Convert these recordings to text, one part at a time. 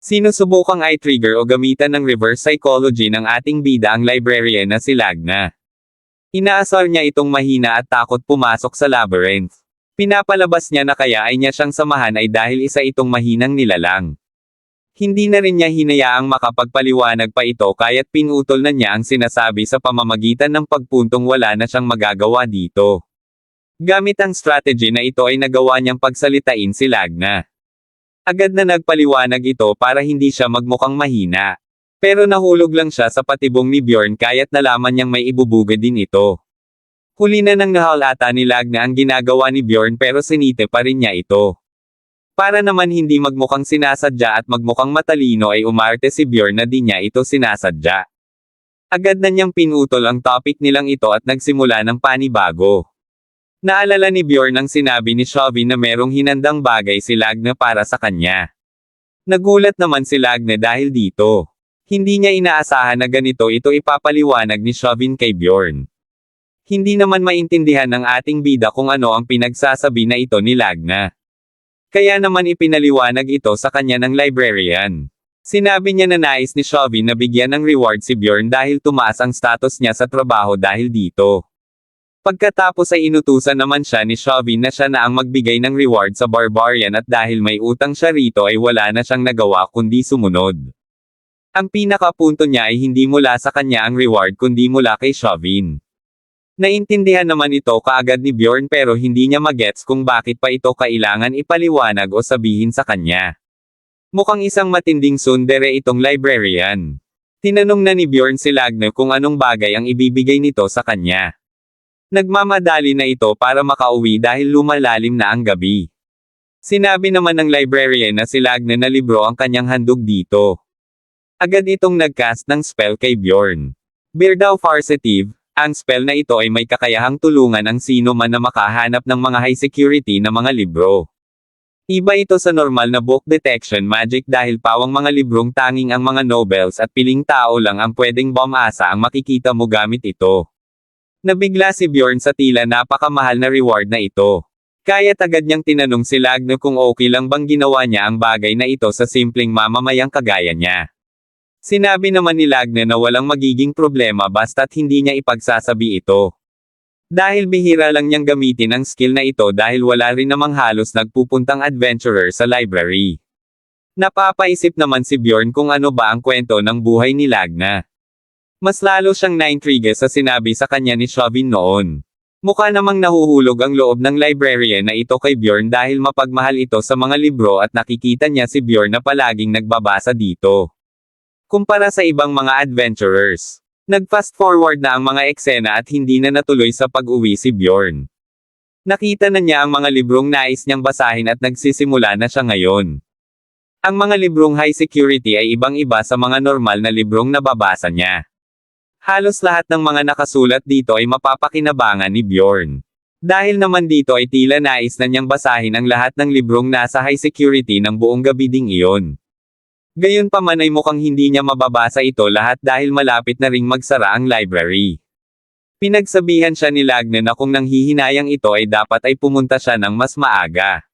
Sinusubukang i-trigger o gamitan ng reverse psychology ng ating bida ang librarian na si Lagna. Inaasar niya itong mahina at takot pumasok sa labyrinth. Pinapalabas niya na kaya ay niya siyang samahan ay dahil isa itong mahinang nilalang. Hindi na rin niya hinayaang makapagpaliwanag pa ito kaya't pinutol na niya ang sinasabi sa pamamagitan ng pagpuntong wala na siyang magagawa dito. Gamit ang strategy na ito ay nagawa niyang pagsalitain si Lagna. Agad na nagpaliwanag ito para hindi siya magmukhang mahina. Pero nahulog lang siya sa patibong ni Bjorn kaya't nalaman niyang may ibubuga din ito. Huli na nang nahalata ni Lagna ang ginagawa ni Bjorn pero sinite pa rin niya ito. Para naman hindi magmukhang sinasadya at magmukhang matalino ay umarte si Bjorn na di niya ito sinasadya. Agad na niyang pinutol ang topic nilang ito at nagsimula ng panibago. Naalala ni Bjorn ang sinabi ni Chauvin na merong hinandang bagay si Lagna para sa kanya. Nagulat naman si Lagna dahil dito. Hindi niya inaasahan na ganito ito ipapaliwanag ni Chauvin kay Bjorn. Hindi naman maintindihan ng ating bida kung ano ang pinagsasabi na ito ni Lagna. Kaya naman ipinaliwanag ito sa kanya ng librarian. Sinabi niya na nais ni Chauvin na bigyan ng reward si Bjorn dahil tumaas ang status niya sa trabaho dahil dito. Pagkatapos ay inutusan naman siya ni Chauvin na siya na ang magbigay ng reward sa barbarian at dahil may utang siya rito ay wala na siyang nagawa kundi sumunod. Ang pinakapunto niya ay hindi mula sa kanya ang reward kundi mula kay Chauvin. Naintindihan naman ito kaagad ni Bjorn pero hindi niya magets kung bakit pa ito kailangan ipaliwanag o sabihin sa kanya. Mukhang isang matinding sundere itong librarian. Tinanong na ni Bjorn si Lagner kung anong bagay ang ibibigay nito sa kanya. Nagmamadali na ito para makauwi dahil lumalalim na ang gabi. Sinabi naman ng librarian na si Lagner na libro ang kanyang handog dito. Agad itong nagcast ng spell kay Bjorn. Beardaw Farsetive, ang spell na ito ay may kakayahang tulungan ang sino man na makahanap ng mga high security na mga libro. Iba ito sa normal na book detection magic dahil pawang mga librong tanging ang mga novels at piling tao lang ang pwedeng bumasa ang makikita mo gamit ito. Nabigla si Bjorn sa tila napakamahal na reward na ito. Kaya agad niyang tinanong si Lagno kung okay lang bang ginawa niya ang bagay na ito sa simpleng mamamayang kagaya niya. Sinabi naman ni Lagna na walang magiging problema basta't hindi niya ipagsasabi ito. Dahil bihira lang niyang gamitin ang skill na ito dahil wala rin namang halos nagpupuntang adventurer sa library. Napapaisip naman si Bjorn kung ano ba ang kwento ng buhay ni Lagna. Mas lalo siyang naintriga sa sinabi sa kanya ni Chauvin noon. Mukha namang nahuhulog ang loob ng librarian na ito kay Bjorn dahil mapagmahal ito sa mga libro at nakikita niya si Bjorn na palaging nagbabasa dito. Kumpara sa ibang mga adventurers. Nag-fast forward na ang mga eksena at hindi na natuloy sa pag-uwi si Bjorn. Nakita na niya ang mga librong nais niyang basahin at nagsisimula na siya ngayon. Ang mga librong high security ay ibang-iba sa mga normal na librong nababasa niya. Halos lahat ng mga nakasulat dito ay mapapakinabangan ni Bjorn. Dahil naman dito ay tila nais na niyang basahin ang lahat ng librong nasa high security ng buong gabi ding iyon. Gayon pa man ay mukhang hindi niya mababasa ito lahat dahil malapit na ring magsara ang library. Pinagsabihan siya ni Lagna na kung nanghihinayang ito ay dapat ay pumunta siya ng mas maaga.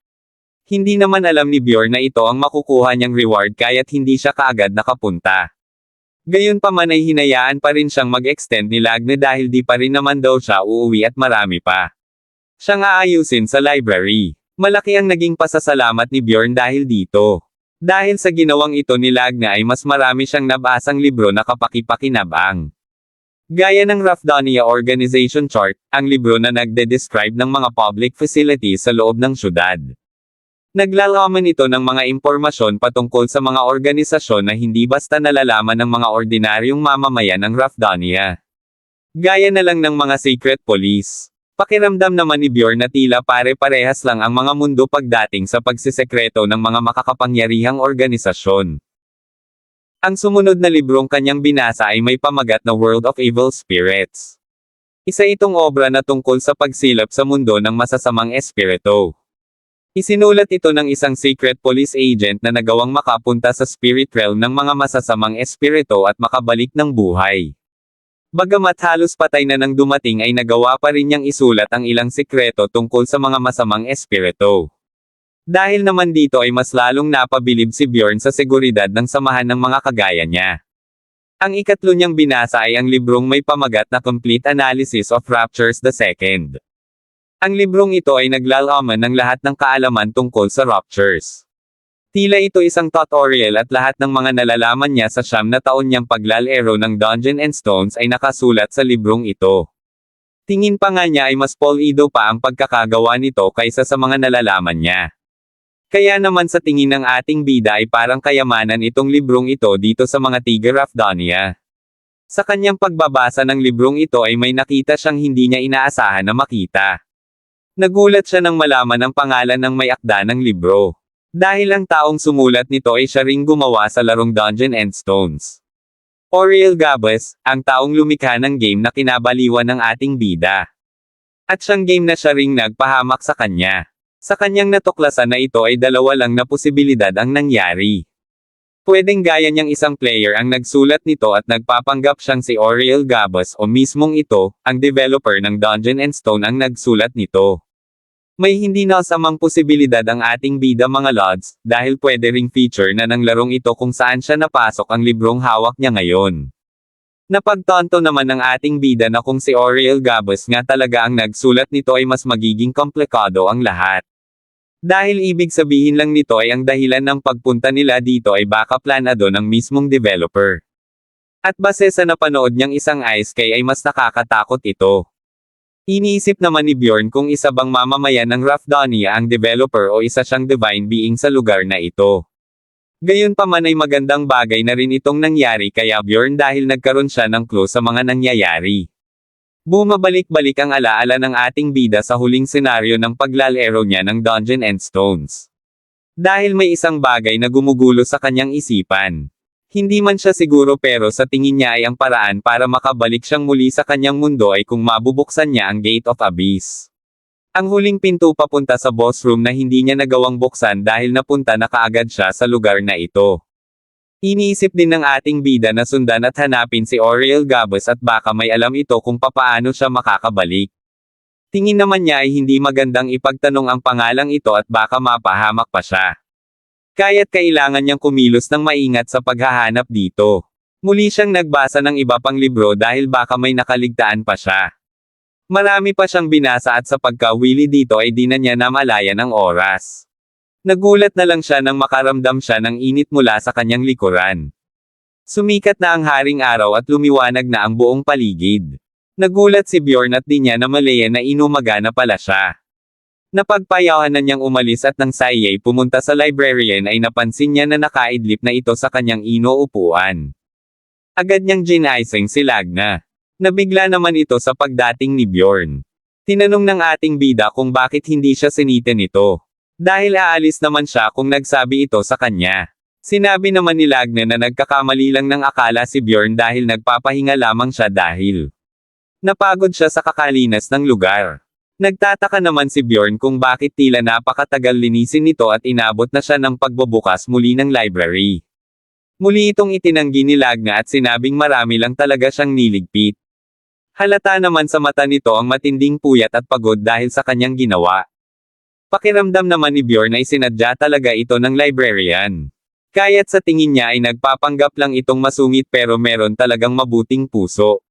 Hindi naman alam ni Bjorn na ito ang makukuha niyang reward kaya't hindi siya kaagad nakapunta. Gayon pa man ay hinayaan pa rin siyang mag-extend ni Lagna dahil di pa rin naman daw siya uuwi at marami pa. Siyang aayusin sa library. Malaki ang naging pasasalamat ni Bjorn dahil dito. Dahil sa ginawang ito ni Lagna ay mas marami siyang nabasang libro na kapakipakinabang. Gaya ng Rafdonia Organization Chart, ang libro na nagde-describe ng mga public facilities sa loob ng syudad. Naglalaman ito ng mga impormasyon patungkol sa mga organisasyon na hindi basta nalalaman ng mga ordinaryong mamamayan ng Rafdonia. Gaya na lang ng mga secret police. Pakiramdam naman ni Bjorn na tila pare-parehas lang ang mga mundo pagdating sa pagsisekreto ng mga makakapangyarihang organisasyon. Ang sumunod na librong kanyang binasa ay may pamagat na World of Evil Spirits. Isa itong obra na tungkol sa pagsilap sa mundo ng masasamang espiritu. Isinulat ito ng isang secret police agent na nagawang makapunta sa spirit realm ng mga masasamang espiritu at makabalik ng buhay. Bagamat halos patay na nang dumating ay nagawa pa rin niyang isulat ang ilang sikreto tungkol sa mga masamang espiritu. Dahil naman dito ay mas lalong napabilib si Bjorn sa seguridad ng samahan ng mga kagaya niya. Ang ikatlo niyang binasa ay ang librong may pamagat na Complete Analysis of Raptures II. Ang librong ito ay naglalaman ng lahat ng kaalaman tungkol sa Raptures. Tila ito isang tutorial at lahat ng mga nalalaman niya sa siyam na taon niyang paglalero ng Dungeon and Stones ay nakasulat sa librong ito. Tingin pa nga niya ay mas polido pa ang pagkakagawa nito kaysa sa mga nalalaman niya. Kaya naman sa tingin ng ating bida ay parang kayamanan itong librong ito dito sa mga Tiger of Donia. Sa kanyang pagbabasa ng librong ito ay may nakita siyang hindi niya inaasahan na makita. Nagulat siya nang malaman ang pangalan ng may akda ng libro. Dahil ang taong sumulat nito ay siya ring gumawa sa larong Dungeon and Stones. Oriel Gabas, ang taong lumikha ng game na kinabaliwan ng ating bida. At siyang game na siya ring nagpahamak sa kanya. Sa kanyang natuklasan na ito ay dalawa lang na posibilidad ang nangyari. Pwedeng gaya niyang isang player ang nagsulat nito at nagpapanggap siyang si Oriel Gabas o mismong ito, ang developer ng Dungeon and Stone ang nagsulat nito. May hindi nasamang posibilidad ang ating bida mga lods, dahil pwede ring feature na ng larong ito kung saan siya napasok ang librong hawak niya ngayon. Napagtanto naman ng ating bida na kung si Oriel Gabas nga talaga ang nagsulat nito ay mas magiging komplikado ang lahat. Dahil ibig sabihin lang nito ay ang dahilan ng pagpunta nila dito ay baka planado ng mismong developer. At base sa napanood niyang isang ice kay ay mas nakakatakot ito. Iniisip naman ni Bjorn kung isa bang mamamayan ng Rafdonia ang developer o isa siyang divine being sa lugar na ito. Gayunpaman ay magandang bagay na rin itong nangyari kaya Bjorn dahil nagkaroon siya ng clue sa mga nangyayari. Bumabalik-balik ang alaala ng ating bida sa huling senaryo ng paglalero niya ng Dungeon and Stones. Dahil may isang bagay na gumugulo sa kanyang isipan. Hindi man siya siguro pero sa tingin niya ay ang paraan para makabalik siyang muli sa kanyang mundo ay kung mabubuksan niya ang Gate of Abyss. Ang huling pinto papunta sa boss room na hindi niya nagawang buksan dahil napunta na kaagad siya sa lugar na ito. Iniisip din ng ating bida na sundan at hanapin si Oriel Gabas at baka may alam ito kung papaano siya makakabalik. Tingin naman niya ay hindi magandang ipagtanong ang pangalang ito at baka mapahamak pa siya. Kaya't kailangan niyang kumilos ng maingat sa paghahanap dito. Muli siyang nagbasa ng iba pang libro dahil baka may nakaligtaan pa siya. Marami pa siyang binasa at sa pagkawili dito ay di na niya namalayan ang oras. Nagulat na lang siya nang makaramdam siya ng init mula sa kanyang likuran. Sumikat na ang haring araw at lumiwanag na ang buong paligid. Nagulat si Bjorn at di niya namalayan na inumaga na pala siya. Napagpayawan na niyang umalis at nang Saiyay pumunta sa librarian ay napansin niya na nakaidlip na ito sa kanyang inoupuan. Agad niyang ginaising si Lagna. Nabigla naman ito sa pagdating ni Bjorn. Tinanong ng ating bida kung bakit hindi siya sinita nito. Dahil aalis naman siya kung nagsabi ito sa kanya. Sinabi naman ni Lagna na nagkakamali lang ng akala si Bjorn dahil nagpapahinga lamang siya dahil napagod siya sa kakalinas ng lugar. Nagtataka naman si Bjorn kung bakit tila napakatagal linisin nito at inabot na siya ng pagbubukas muli ng library. Muli itong itinanggi ni Lagna at sinabing marami lang talaga siyang niligpit. Halata naman sa mata nito ang matinding puyat at pagod dahil sa kanyang ginawa. Pakiramdam naman ni Bjorn ay sinadya talaga ito ng librarian. Kaya't sa tingin niya ay nagpapanggap lang itong masungit pero meron talagang mabuting puso.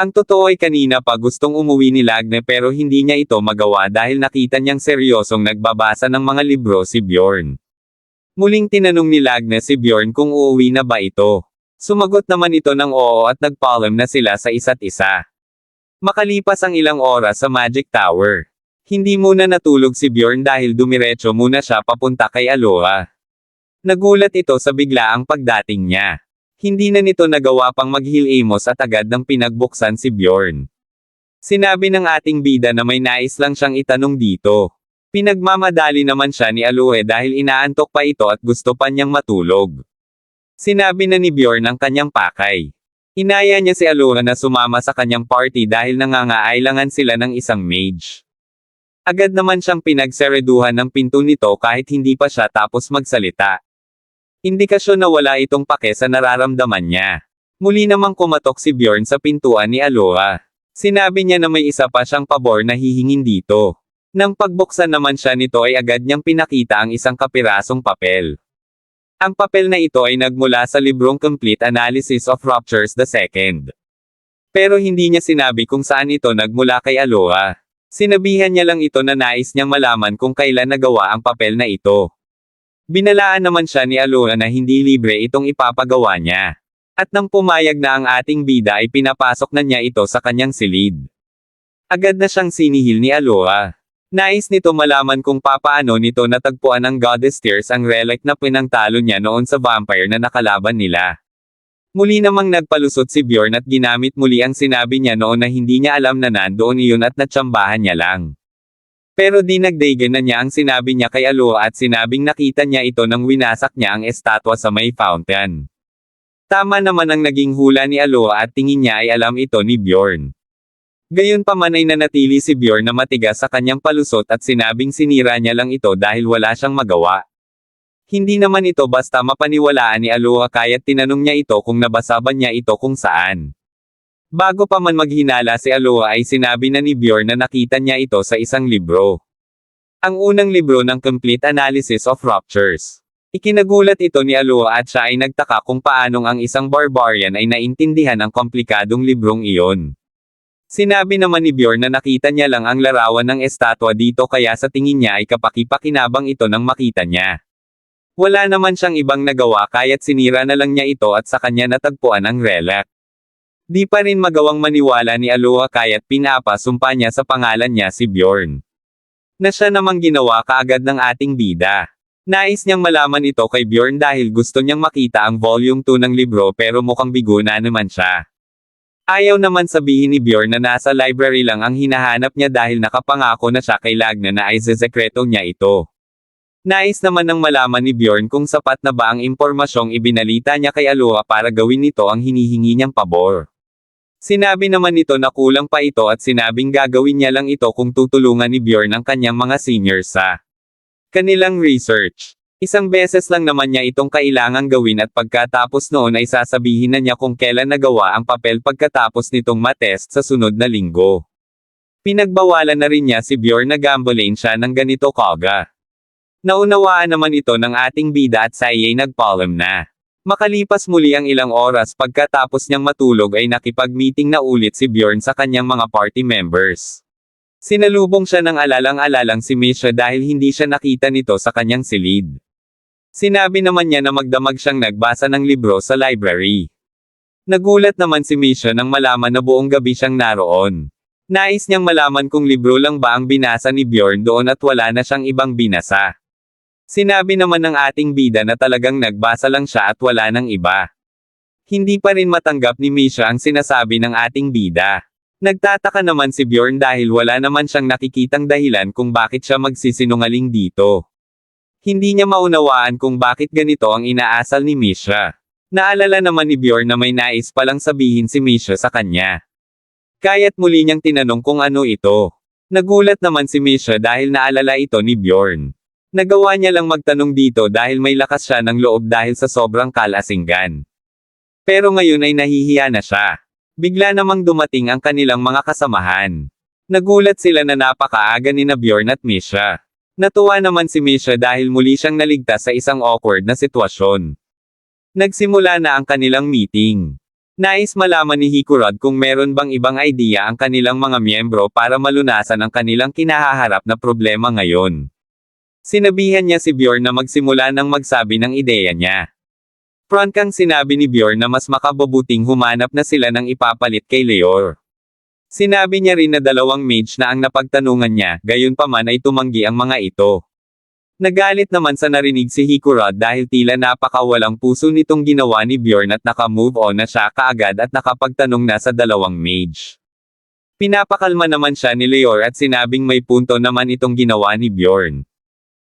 Ang totoo ay kanina pa gustong umuwi ni Lagne pero hindi niya ito magawa dahil nakita niyang seryosong nagbabasa ng mga libro si Bjorn. Muling tinanong ni Lagne si Bjorn kung uuwi na ba ito. Sumagot naman ito ng oo at nagpaalam na sila sa isa't isa. Makalipas ang ilang oras sa Magic Tower. Hindi muna natulog si Bjorn dahil dumiretso muna siya papunta kay Aloha. Nagulat ito sa biglaang pagdating niya. Hindi na nito nagawa pang maghilamos at agad ng pinagbuksan si Bjorn. Sinabi ng ating bida na may nais lang siyang itanong dito. Pinagmamadali naman siya ni Alohe dahil inaantok pa ito at gusto pa niyang matulog. Sinabi na ni Bjorn ang kanyang pakay. Inaya niya si Aloha na sumama sa kanyang party dahil nangangailangan sila ng isang mage. Agad naman siyang pinagsereduhan ng pinto nito kahit hindi pa siya tapos magsalita. Indikasyon na wala itong pake sa nararamdaman niya. Muli namang kumatok si Bjorn sa pintuan ni Aloha. Sinabi niya na may isa pa siyang pabor na hihingin dito. Nang pagbuksan naman siya nito ay agad niyang pinakita ang isang kapirasong papel. Ang papel na ito ay nagmula sa librong Complete Analysis of Ruptures II. Pero hindi niya sinabi kung saan ito nagmula kay Aloha. Sinabihan niya lang ito na nais niyang malaman kung kailan nagawa ang papel na ito. Binalaan naman siya ni Aloha na hindi libre itong ipapagawa niya. At nang pumayag na ang ating bida ay pinapasok na niya ito sa kanyang silid. Agad na siyang sinihil ni Aloha. Nais nito malaman kung papaano nito natagpuan ng Goddess Tears ang relic na pinangtalo niya noon sa vampire na nakalaban nila. Muli namang nagpalusot si Bjorn at ginamit muli ang sinabi niya noon na hindi niya alam na nandoon iyon at natsambahan niya lang. Pero di nagdagan na niya ang sinabi niya kay Aloha at sinabing nakita niya ito nang winasak niya ang estatwa sa may fountain. Tama naman ang naging hula ni Aloha at tingin niya ay alam ito ni Bjorn. Gayunpaman ay nanatili si Bjorn na matigas sa kanyang palusot at sinabing sinira niya lang ito dahil wala siyang magawa. Hindi naman ito basta mapaniwalaan ni Aloha kaya't tinanong niya ito kung nabasa ba niya ito kung saan. Bago pa man maghinala si Aloha ay sinabi na ni Bjorn na nakita niya ito sa isang libro. Ang unang libro ng Complete Analysis of Ruptures. Ikinagulat ito ni Aloha at siya ay nagtaka kung paanong ang isang barbarian ay naintindihan ang komplikadong librong iyon. Sinabi naman ni Bjorn na nakita niya lang ang larawan ng estatwa dito kaya sa tingin niya ay kapaki-pakinabang ito nang makita niya. Wala naman siyang ibang nagawa kaya't sinira na lang niya ito at sa kanya natagpuan ang relic. Di pa rin magawang maniwala ni Aloha kaya't pinapasumpa niya sa pangalan niya si Bjorn. Na siya namang ginawa kaagad ng ating bida. Nais niyang malaman ito kay Bjorn dahil gusto niyang makita ang volume 2 ng libro pero mukhang bigo na naman siya. Ayaw naman sabihin ni Bjorn na nasa library lang ang hinahanap niya dahil nakapangako na siya kay Lagna na ay zesekreto niya ito. Nais naman ng malaman ni Bjorn kung sapat na ba ang impormasyong ibinalita niya kay Aloha para gawin nito ang hinihingi niyang pabor. Sinabi naman nito na kulang pa ito at sinabing gagawin niya lang ito kung tutulungan ni Bjorn ang kanyang mga seniors sa kanilang research. Isang beses lang naman niya itong kailangang gawin at pagkatapos noon ay sasabihin na niya kung kailan nagawa ang papel pagkatapos nitong matest sa sunod na linggo. Pinagbawalan na rin niya si Bjorn na gambolain siya ng ganito kaga. Naunawaan naman ito ng ating bida at sa nagpalm na. Makalipas muli ang ilang oras pagkatapos niyang matulog ay nakipag-meeting na ulit si Bjorn sa kanyang mga party members. Sinalubong siya ng alalang-alalang si Misha dahil hindi siya nakita nito sa kanyang silid. Sinabi naman niya na magdamag siyang nagbasa ng libro sa library. Nagulat naman si Misha nang malaman na buong gabi siyang naroon. Nais niyang malaman kung libro lang ba ang binasa ni Bjorn doon at wala na siyang ibang binasa. Sinabi naman ng ating bida na talagang nagbasa lang siya at wala nang iba. Hindi pa rin matanggap ni Misha ang sinasabi ng ating bida. Nagtataka naman si Bjorn dahil wala naman siyang nakikitang dahilan kung bakit siya magsisinungaling dito. Hindi niya maunawaan kung bakit ganito ang inaasal ni Misha. Naalala naman ni Bjorn na may nais palang sabihin si Misha sa kanya. Kaya't muli niyang tinanong kung ano ito. Nagulat naman si Misha dahil naalala ito ni Bjorn. Nagawa niya lang magtanong dito dahil may lakas siya ng loob dahil sa sobrang kalasinggan. Pero ngayon ay nahihiya na siya. Bigla namang dumating ang kanilang mga kasamahan. Nagulat sila na napakaaga ni Bjorn at Misha. Natuwa naman si Misha dahil muli siyang naligtas sa isang awkward na sitwasyon. Nagsimula na ang kanilang meeting. Nais malaman ni Hikurod kung meron bang ibang idea ang kanilang mga miyembro para malunasan ang kanilang kinahaharap na problema ngayon. Sinabihan niya si Bjorn na magsimula ng magsabi ng ideya niya. Front kang sinabi ni Bjorn na mas makababuting humanap na sila ng ipapalit kay Leor. Sinabi niya rin na dalawang mage na ang napagtanungan niya, gayon pa man ay tumanggi ang mga ito. Nagalit naman sa narinig si Hikurod dahil tila napakawalang puso nitong ginawa ni Bjorn at naka-move on na siya kaagad at nakapagtanong na sa dalawang mage. Pinapakalma naman siya ni Leor at sinabing may punto naman itong ginawa ni Bjorn.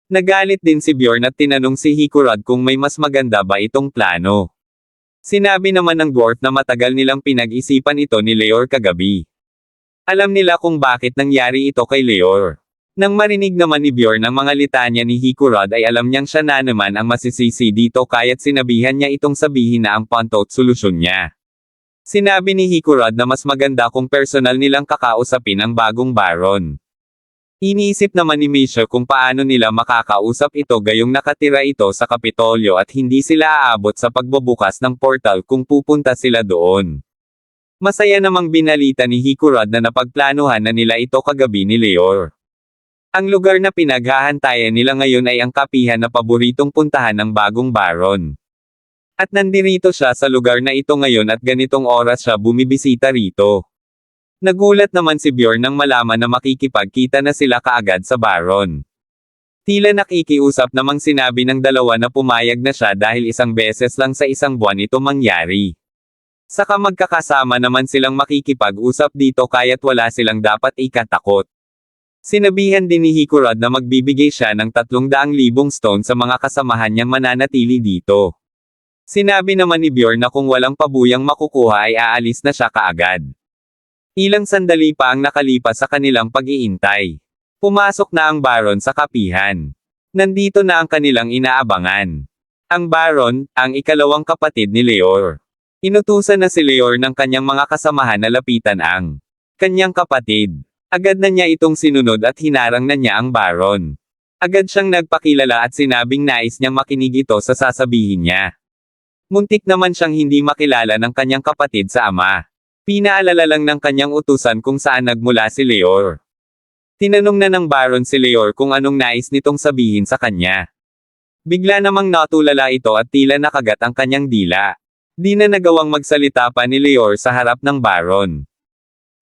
Nagalit din si Bjorn at tinanong si Hikurod kung may mas maganda ba itong plano. Sinabi naman ng dwarf na matagal nilang pinag-isipan ito ni Leor kagabi. Alam nila kung bakit nangyari ito kay Leor. Nang marinig naman ni Bjorn ang mga litanya ni Hikurod ay alam niyang siya na naman ang masisisi dito kaya't sinabihan niya itong sabihin na ang pantot solusyon niya. Sinabi ni Hikurod na mas maganda kung personal nilang kakausapin ang bagong baron. Iniisip naman ni Misha kung paano nila makakausap ito gayong nakatira ito sa Kapitolyo at hindi sila aabot sa pagbubukas ng portal kung pupunta sila doon. Masaya namang binalita ni Hikurad na napagplanuhan na nila ito kagabi ni Leor. Ang lugar na pinaghahantayan nila ngayon ay ang kapihan na paboritong puntahan ng bagong baron. At nandirito siya sa lugar na ito ngayon at ganitong oras siya bumibisita rito. Nagulat naman si Bjorn nang malaman na makikipagkita na sila kaagad sa baron. Tila nakikiusap namang sinabi ng dalawa na pumayag na siya dahil isang beses lang sa isang buwan ito mangyari. Saka magkakasama naman silang makikipag-usap dito kaya't wala silang dapat ikatakot. Sinabihan din ni Hikurad na magbibigay siya ng 300,000 stone sa mga kasamahan niyang mananatili dito. Sinabi naman ni Bjorn na kung walang pabuyang makukuha ay aalis na siya kaagad. Ilang sandali pa ang nakalipas sa kanilang pag-iintay. Pumasok na ang baron sa kapihan. Nandito na ang kanilang inaabangan. Ang baron, ang ikalawang kapatid ni Leor. Inutusan na si Leor ng kanyang mga kasamahan na lapitan ang kanyang kapatid. Agad na niya itong sinunod at hinarang na niya ang baron. Agad siyang nagpakilala at sinabing nais niyang makinig ito sa sasabihin niya. Muntik naman siyang hindi makilala ng kanyang kapatid sa ama. Pinaalala lang ng kanyang utusan kung saan nagmula si Leor. Tinanong na ng Baron si Leor kung anong nais nitong sabihin sa kanya. Bigla namang natulala ito at tila nakagat ang kanyang dila. Di na nagawang magsalita pa ni Leor sa harap ng Baron.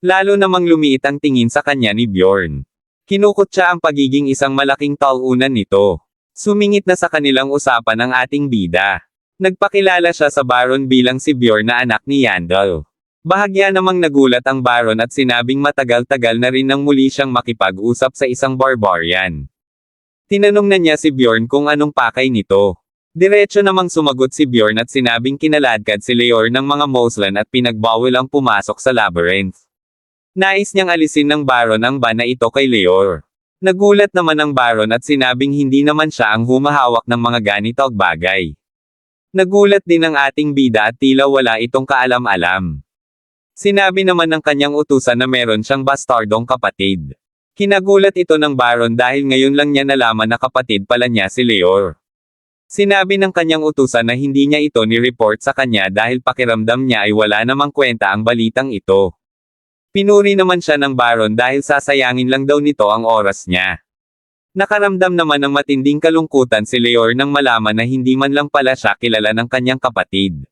Lalo namang lumiit ang tingin sa kanya ni Bjorn. Kinukot siya ang pagiging isang malaking talunan nito. Sumingit na sa kanilang usapan ang ating bida. Nagpakilala siya sa Baron bilang si Bjorn na anak ni Yandel. Bahagya namang nagulat ang Baron at sinabing matagal-tagal na rin nang muli siyang makipag-usap sa isang barbarian. Tinanong na niya si Bjorn kung anong pakay nito. Diretso namang sumagot si Bjorn at sinabing kinaladkad si Leor ng mga Moslan at pinagbawal ang pumasok sa labyrinth. Nais niyang alisin ng Baron ang ban na ito kay Leor. Nagulat naman ang Baron at sinabing hindi naman siya ang humahawak ng mga ganitong bagay. Nagulat din ang ating bida at tila wala itong kaalam-alam. Sinabi naman ng kanyang utusan na meron siyang bastardong kapatid. Kinagulat ito ng Baron dahil ngayon lang niya nalaman na kapatid pala niya si Leor. Sinabi ng kanyang utusan na hindi niya ito ni-report sa kanya dahil pakiramdam niya ay wala namang kwenta ang balitang ito. Pinuri naman siya ng Baron dahil sasayangin lang daw nito ang oras niya. Nakaramdam naman ng matinding kalungkutan si Leor nang malaman na hindi man lang pala siya kilala ng kanyang kapatid.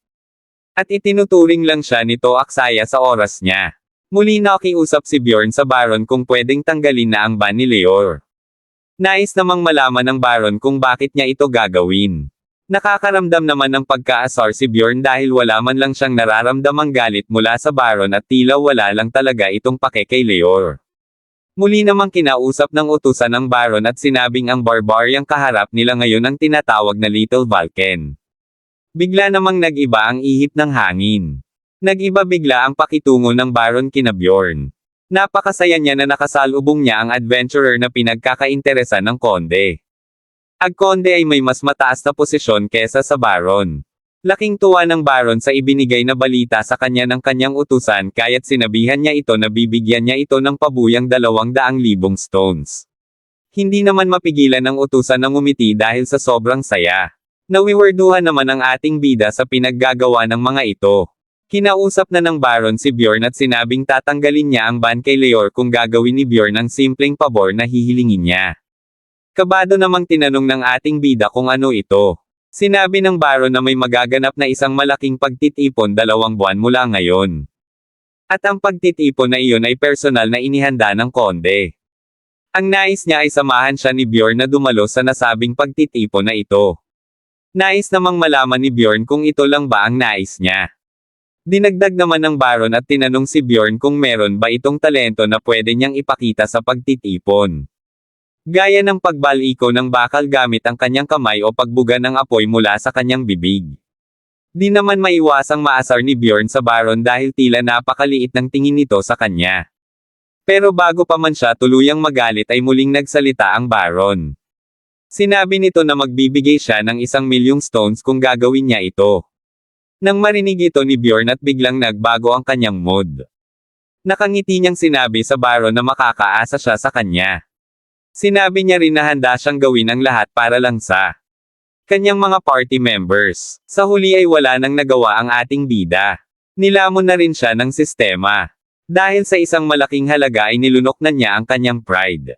At itinuturing lang siya nito aksaya sa oras niya. Muli nakiusap si Bjorn sa Baron kung pwedeng tanggalin na ang ban ni Leor. Nais namang malaman ng Baron kung bakit niya ito gagawin. Nakakaramdam naman ng pagkaasar si Bjorn dahil wala man lang siyang nararamdamang galit mula sa Baron at tila wala lang talaga itong pake kay Leor. Muli namang kinausap ng utusan ng Baron at sinabing ang barbaryang kaharap nila ngayon ang tinatawag na Little Vulcan. Bigla namang nag-iba ang ihip ng hangin. Nag-iba bigla ang pakitungo ng Baron kina Bjorn. Napakasaya niya na nakasalubong niya ang adventurer na pinagkakainteresan ng Konde. Ang Konde ay may mas mataas na posisyon kesa sa Baron. Laking tuwa ng Baron sa ibinigay na balita sa kanya ng kanyang utusan kaya't sinabihan niya ito na bibigyan niya ito ng pabuyang dalawang daang libong stones. Hindi naman mapigilan ng utusan ng umiti dahil sa sobrang saya. Nawiwerduhan naman ang ating bida sa pinaggagawa ng mga ito. Kinausap na ng Baron si Bjorn at sinabing tatanggalin niya ang ban kay Leor kung gagawin ni Bjorn ang simpleng pabor na hihilingin niya. Kabado namang tinanong ng ating bida kung ano ito. Sinabi ng Baron na may magaganap na isang malaking pagtitipon dalawang buwan mula ngayon. At ang pagtitipon na iyon ay personal na inihanda ng konde. Ang nais niya ay samahan siya ni Bjorn na dumalo sa nasabing pagtitipon na ito. Nais namang malaman ni Bjorn kung ito lang ba ang nais niya. Dinagdag naman ng Baron at tinanong si Bjorn kung meron ba itong talento na pwede niyang ipakita sa pagtitipon. Gaya ng pagbaliko ng bakal gamit ang kanyang kamay o pagbuga ng apoy mula sa kanyang bibig. Di naman maiwasang maasar ni Bjorn sa Baron dahil tila napakaliit ng tingin nito sa kanya. Pero bago pa man siya tuluyang magalit ay muling nagsalita ang Baron. Sinabi nito na magbibigay siya ng isang milyong stones kung gagawin niya ito. Nang marinig ito ni Bjorn at biglang nagbago ang kanyang mood. Nakangiti niyang sinabi sa Baron na makakaasa siya sa kanya. Sinabi niya rin na handa siyang gawin ang lahat para lang sa kanyang mga party members. Sa huli ay wala nang nagawa ang ating bida. Nilamon na rin siya ng sistema. Dahil sa isang malaking halaga ay nilunok na niya ang kanyang pride.